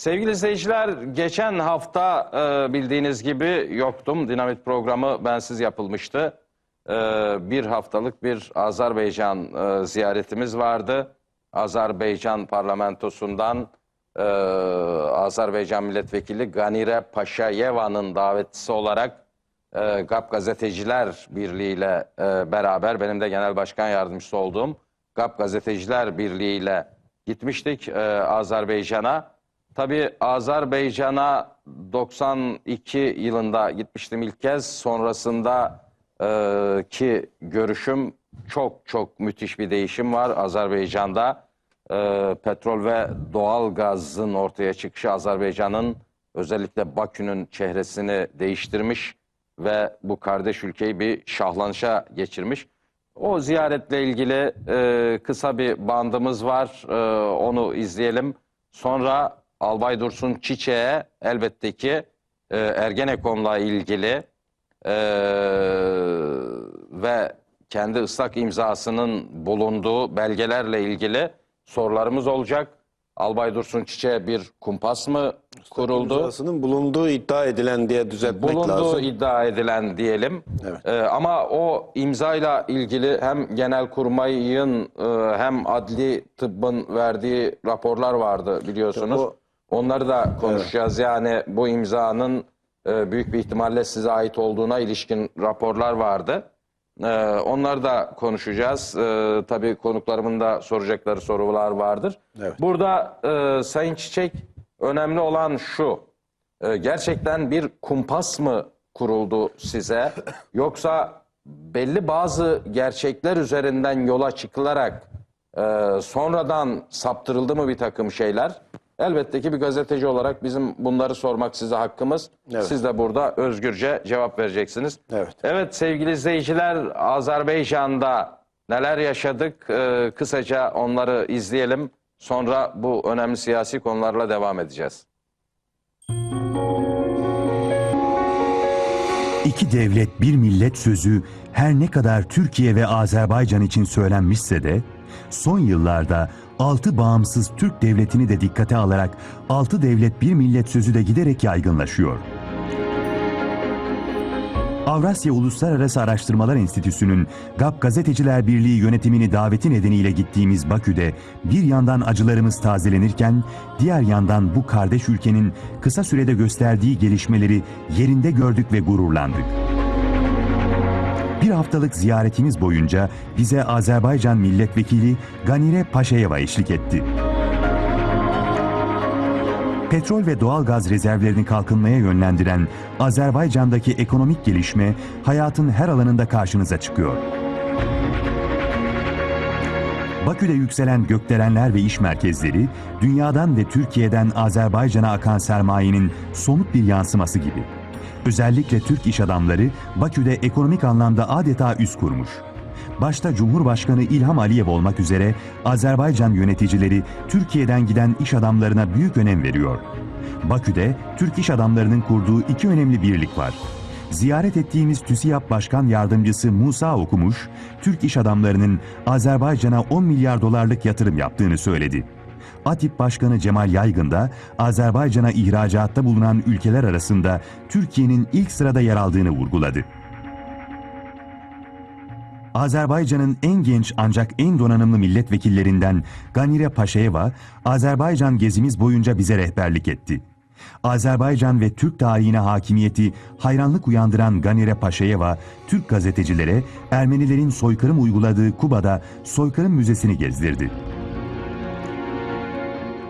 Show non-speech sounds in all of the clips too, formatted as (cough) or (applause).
Sevgili izleyiciler, geçen hafta e, bildiğiniz gibi yoktum. Dinamit programı bensiz yapılmıştı. E, bir haftalık bir Azerbaycan e, ziyaretimiz vardı. Azerbaycan parlamentosundan e, Azerbaycan milletvekili Ganire Paşayeva'nın davetlisi olarak e, GAP Gazeteciler Birliği ile e, beraber benim de genel başkan yardımcısı olduğum GAP Gazeteciler Birliği ile gitmiştik e, Azerbaycan'a. Tabii Azerbaycan'a 92 yılında gitmiştim ilk kez. Sonrasında e, ki görüşüm çok çok müthiş bir değişim var Azerbaycan'da. E, petrol ve doğal gazın ortaya çıkışı Azerbaycan'ın özellikle Bakü'nün çehresini değiştirmiş ve bu kardeş ülkeyi bir şahlanışa geçirmiş. O ziyaretle ilgili e, kısa bir bandımız var. E, onu izleyelim. Sonra Albay Dursun Çiçek'e elbette ki e, Ergenekon'la ilgili e, ve kendi ıslak imzasının bulunduğu belgelerle ilgili sorularımız olacak. Albay Dursun Çiçek'e bir kumpas mı kuruldu? İmzasının bulunduğu iddia edilen diye düzeltmek bulunduğu lazım. iddia edilen diyelim. Evet. Ee, ama o imzayla ilgili hem Genelkurmay'ın e, hem adli tıbbın verdiği raporlar vardı biliyorsunuz. Bu- Onları da konuşacağız. Yani bu imzanın e, büyük bir ihtimalle size ait olduğuna ilişkin raporlar vardı. Ee, onları da konuşacağız. Ee, tabii konuklarımın da soracakları sorular vardır. Evet. Burada e, Sayın Çiçek önemli olan şu. Ee, gerçekten bir kumpas mı kuruldu size? (coughs) Yoksa belli bazı gerçekler üzerinden yola çıkılarak e, sonradan saptırıldı mı bir takım şeyler? Elbette ki bir gazeteci olarak bizim bunları sormak size hakkımız. Evet. Siz de burada özgürce cevap vereceksiniz. Evet. Evet sevgili izleyiciler Azerbaycan'da neler yaşadık Ee, kısaca onları izleyelim. Sonra bu önemli siyasi konularla devam edeceğiz. İki devlet bir millet sözü her ne kadar Türkiye ve Azerbaycan için söylenmişse de son yıllarda altı bağımsız Türk devletini de dikkate alarak altı devlet bir millet sözü de giderek yaygınlaşıyor. Avrasya Uluslararası Araştırmalar Enstitüsü'nün GAP Gazeteciler Birliği yönetimini daveti nedeniyle gittiğimiz Bakü'de bir yandan acılarımız tazelenirken diğer yandan bu kardeş ülkenin kısa sürede gösterdiği gelişmeleri yerinde gördük ve gururlandık. Bir haftalık ziyaretimiz boyunca bize Azerbaycan Milletvekili Ganire Paşayeva eşlik etti. Petrol ve doğal gaz rezervlerini kalkınmaya yönlendiren Azerbaycan'daki ekonomik gelişme hayatın her alanında karşınıza çıkıyor. Bakü'de yükselen gökdelenler ve iş merkezleri, dünyadan ve Türkiye'den Azerbaycan'a akan sermayenin somut bir yansıması gibi. Özellikle Türk iş adamları Bakü'de ekonomik anlamda adeta üs kurmuş. Başta Cumhurbaşkanı İlham Aliyev olmak üzere Azerbaycan yöneticileri Türkiye'den giden iş adamlarına büyük önem veriyor. Bakü'de Türk iş adamlarının kurduğu iki önemli birlik var. Ziyaret ettiğimiz TÜSİAD Başkan Yardımcısı Musa Okumuş, Türk iş adamlarının Azerbaycan'a 10 milyar dolarlık yatırım yaptığını söyledi. ATİP Başkanı Cemal Yaygın da Azerbaycan'a ihracatta bulunan ülkeler arasında Türkiye'nin ilk sırada yer aldığını vurguladı. Azerbaycan'ın en genç ancak en donanımlı milletvekillerinden Ganire Paşayeva, Azerbaycan gezimiz boyunca bize rehberlik etti. Azerbaycan ve Türk tarihine hakimiyeti hayranlık uyandıran Ganire Paşayeva, Türk gazetecilere Ermenilerin soykırım uyguladığı Kuba'da soykırım müzesini gezdirdi.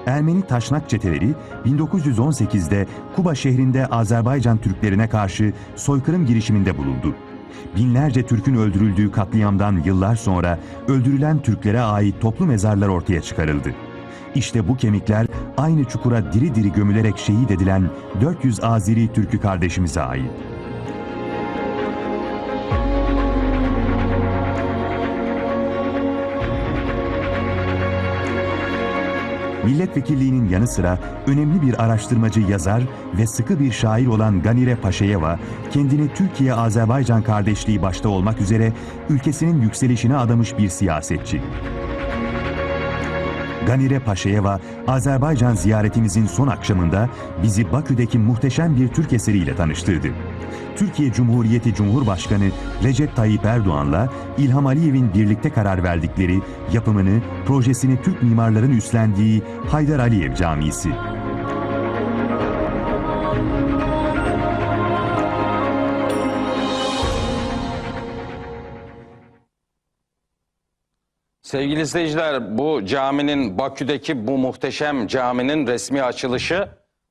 Ermeni taşnak çeteleri 1918'de Kuba şehrinde Azerbaycan Türklerine karşı soykırım girişiminde bulundu. Binlerce Türk'ün öldürüldüğü katliamdan yıllar sonra öldürülen Türklere ait toplu mezarlar ortaya çıkarıldı. İşte bu kemikler aynı çukura diri diri gömülerek şehit edilen 400 Azeri Türk'ü kardeşimize ait. Milletvekilliğinin yanı sıra önemli bir araştırmacı yazar ve sıkı bir şair olan Ganire Paşayeva, kendini Türkiye-Azerbaycan kardeşliği başta olmak üzere ülkesinin yükselişine adamış bir siyasetçi. Ganire Paşayeva, Azerbaycan ziyaretimizin son akşamında bizi Bakü'deki muhteşem bir Türk eseriyle tanıştırdı. Türkiye Cumhuriyeti Cumhurbaşkanı Recep Tayyip Erdoğan'la İlham Aliyev'in birlikte karar verdikleri yapımını, projesini Türk mimarların üstlendiği Haydar Aliyev Camisi. Sevgili izleyiciler, bu caminin Bakü'deki bu muhteşem caminin resmi açılışı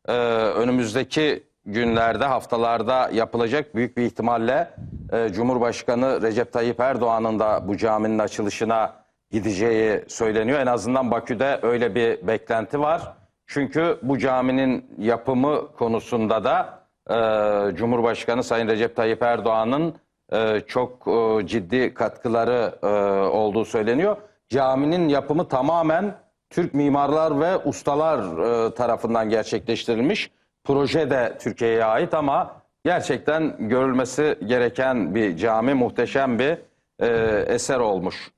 e, önümüzdeki günlerde, haftalarda yapılacak. Büyük bir ihtimalle e, Cumhurbaşkanı Recep Tayyip Erdoğan'ın da bu caminin açılışına gideceği söyleniyor. En azından Bakü'de öyle bir beklenti var. Çünkü bu caminin yapımı konusunda da e, Cumhurbaşkanı Sayın Recep Tayyip Erdoğan'ın e, çok e, ciddi katkıları e, olduğu söyleniyor. Caminin yapımı tamamen Türk mimarlar ve ustalar e, tarafından gerçekleştirilmiş. Proje de Türkiye'ye ait ama gerçekten görülmesi gereken bir cami, muhteşem bir e, eser olmuş.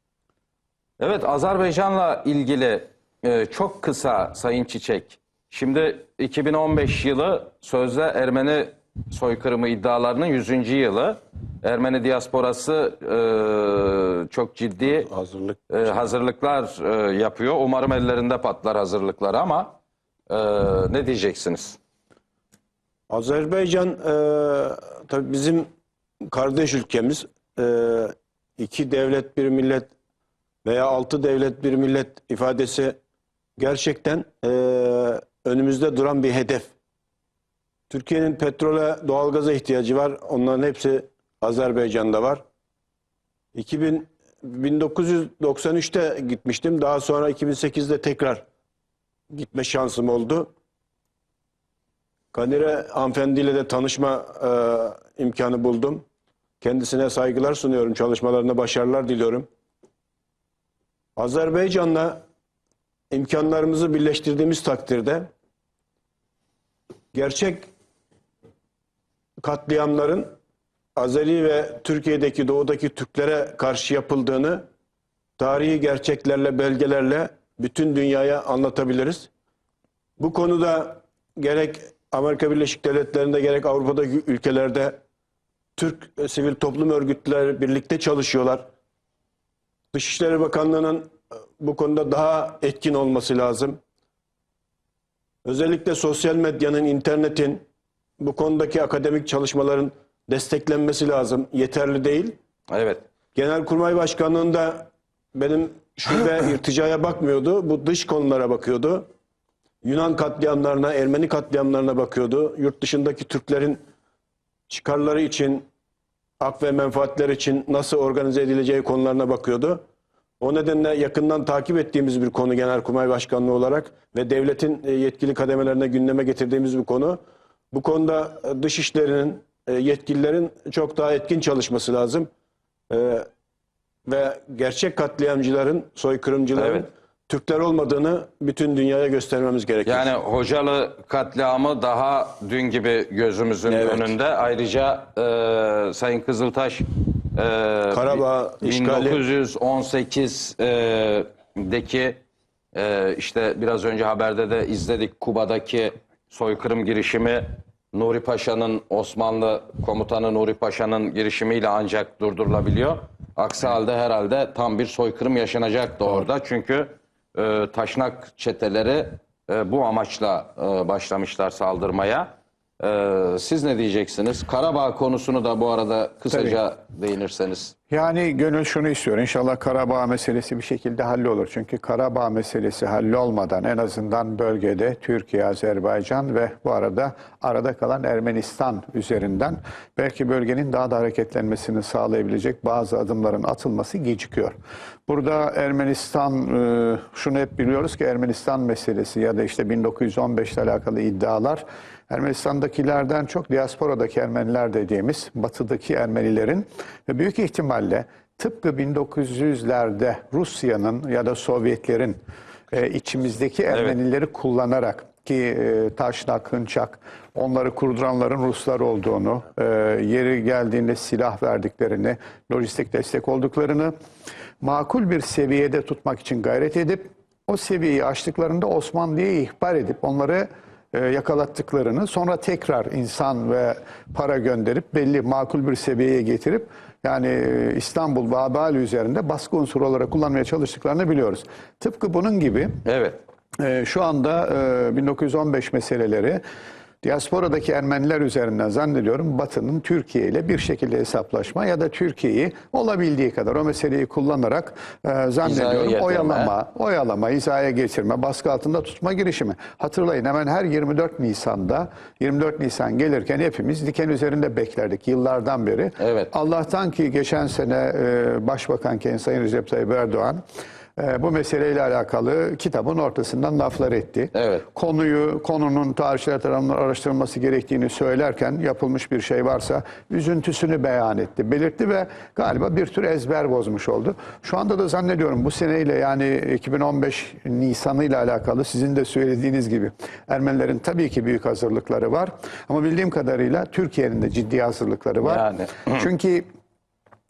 Evet Azerbaycan'la ilgili e, çok kısa Sayın Çiçek. Şimdi 2015 yılı sözde Ermeni soykırımı iddialarının 100. yılı. Ermeni diasporası e, çok ciddi Hazırlık. e, hazırlıklar e, yapıyor. Umarım ellerinde patlar hazırlıklar ama e, ne diyeceksiniz? Azerbaycan e, tabii bizim kardeş ülkemiz. E, iki devlet bir millet veya altı devlet bir millet ifadesi gerçekten e, önümüzde duran bir hedef. Türkiye'nin petrole, doğalgaza ihtiyacı var. Onların hepsi Azerbaycan'da var. 2000 1993'te gitmiştim. Daha sonra 2008'de tekrar gitme şansım oldu. Kanire hanımefendiyle de tanışma e, imkanı buldum. Kendisine saygılar sunuyorum. Çalışmalarına başarılar diliyorum. Azerbaycan'la imkanlarımızı birleştirdiğimiz takdirde gerçek katliamların Azeri ve Türkiye'deki doğudaki Türklere karşı yapıldığını tarihi gerçeklerle, belgelerle bütün dünyaya anlatabiliriz. Bu konuda gerek Amerika Birleşik Devletleri'nde gerek Avrupa'daki ülkelerde Türk sivil toplum örgütleri birlikte çalışıyorlar. Dışişleri Bakanlığı'nın e, bu konuda daha etkin olması lazım. Özellikle sosyal medyanın, internetin bu konudaki akademik çalışmaların desteklenmesi lazım. Yeterli değil. Evet. Genelkurmay Başkanlığı'nda benim şube (clears throat) irticaya bakmıyordu. Bu dış konulara bakıyordu. Yunan katliamlarına, Ermeni katliamlarına bakıyordu. Yurt dışındaki Türklerin çıkarları için, hak ve menfaatler için nasıl organize edileceği konularına bakıyordu. O nedenle yakından takip ettiğimiz bir konu Genelkurmay Başkanlığı olarak ve devletin e, yetkili kademelerine gündeme getirdiğimiz bir konu. Bu konuda e, dışişlerinin, e, yetkililerin çok daha etkin çalışması lazım. E, Ve gerçek katliamcıların, soykırımcıların Evet. Türkler olmadığını bütün dünyaya göstermemiz gerekiyor. Yani Hocalı katliamı daha dün gibi gözümüzün Evet. önünde. Ayrıca e, Sayın Kızıltaş e, Karabağ işgali. 1918'deki e, işte biraz önce haberde de izledik Kuba'daki soykırım girişimi Nuri Paşa'nın Osmanlı komutanı Nuri Paşa'nın girişimiyle ancak durdurulabiliyor. Aksi halde herhalde tam bir soykırım yaşanacaktı orada. Çünkü e, taşnak çeteleri e, bu amaçla e, başlamışlar saldırmaya. E, siz ne diyeceksiniz? Karabağ konusunu da bu arada kısaca değinirseniz. Yani gönül şunu istiyor. İnşallah Karabağ meselesi bir şekilde hallolur. Çünkü Karabağ meselesi hallolmadan en azından bölgede Türkiye, Azerbaycan ve bu arada arada kalan Ermenistan üzerinden belki bölgenin daha da hareketlenmesini sağlayabilecek bazı adımların atılması gecikiyor. Burada Ermenistan, e, şunu hep biliyoruz ki Ermenistan meselesi ya da işte 1915 ile alakalı iddialar Ermenistan'dakilerden çok diasporadaki Ermeniler dediğimiz batıdaki Ermenilerin ve büyük ihtimalle tıpkı 1900'lerde Rusya'nın ya da Sovyetlerin e, içimizdeki Ermenileri kullanarak ki e, Taşnak, Hınçak onları kurduranların Ruslar olduğunu, e, yeri geldiğinde silah verdiklerini, lojistik destek olduklarını makul bir seviyede tutmak için gayret edip o seviyeyi aştıklarında Osmanlı'ya ihbar edip onları yakalattıklarını sonra tekrar insan ve para gönderip belli makul bir seviyeye getirip yani e, İstanbul ve Abali üzerinde baskı unsuru olarak kullanmaya çalıştıklarını biliyoruz. Tıpkı bunun gibi Evet. ee, şu anda e, 1915 meseleleri diasporadaki Ermeniler üzerinden zannediyorum Batı'nın Türkiye ile bir şekilde hesaplaşma ya da Türkiye'yi olabildiği kadar o meseleyi kullanarak e, zannediyorum oyalama, oyalama, hizaya geçirme, baskı altında tutma girişimi. Hatırlayın hemen her 24 Nisan'da 24 Nisan gelirken hepimiz diken üzerinde beklerdik yıllardan beri. Evet. Allah'tan ki geçen sene e, Başbakanken Sayın Recep Tayyip Erdoğan e, bu meseleyle alakalı kitabın ortasından laflar etti. Evet. Konuyu, konunun tarihçiler tarafından araştırılması gerektiğini söylerken yapılmış bir şey varsa üzüntüsünü beyan etti, belirtti ve galiba bir tür ezber bozmuş oldu. Şu anda da zannediyorum bu seneyle yani 2015 Nisan'ı ile alakalı sizin de söylediğiniz gibi Ermenilerin tabii ki büyük hazırlıkları var. Ama bildiğim kadarıyla Türkiye'nin de ciddi hazırlıkları var. Yani. (clears throat) Çünkü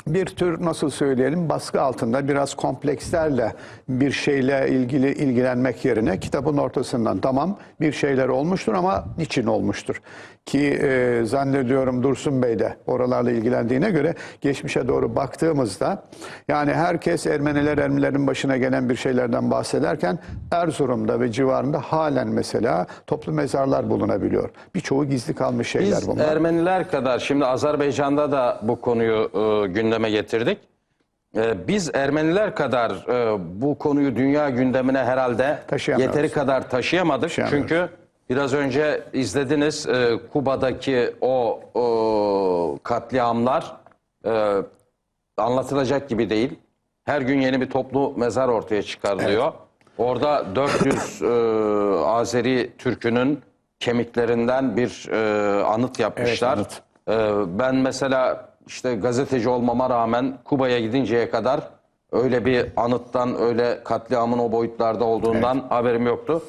bir tür nasıl söyleyelim baskı altında biraz komplekslerle bir şeyle ilgili ilgilenmek yerine kitabın ortasından tamam bir şeyler olmuştur ama niçin olmuştur? Ki e, zannediyorum Dursun Bey de oralarla ilgilendiğine göre geçmişe doğru baktığımızda yani herkes Ermeniler Ermenilerin başına gelen bir şeylerden bahsederken Erzurum'da ve civarında halen mesela toplu mezarlar bulunabiliyor. Birçoğu gizli kalmış şeyler Biz bunlar. Ermeniler kadar şimdi Azerbaycan'da da bu konuyu e, gündeme getirdik. E, biz Ermeniler kadar e, bu konuyu dünya gündemine herhalde yeteri kadar taşıyamadık. Taşıyamıyoruz. Çünkü biraz önce izlediniz e, Kuba'daki o, o katliamlar e, anlatılacak gibi değil. Her gün yeni bir toplu mezar ortaya çıkarılıyor. Orada 400 e, Azeri Türk'ünün kemiklerinden bir e, anıt yapmışlar. anıt. E, ben mesela işte gazeteci olmama rağmen Kuba'ya gidinceye kadar öyle bir anıttan, öyle katliamın o boyutlarda olduğundan haberim yoktu.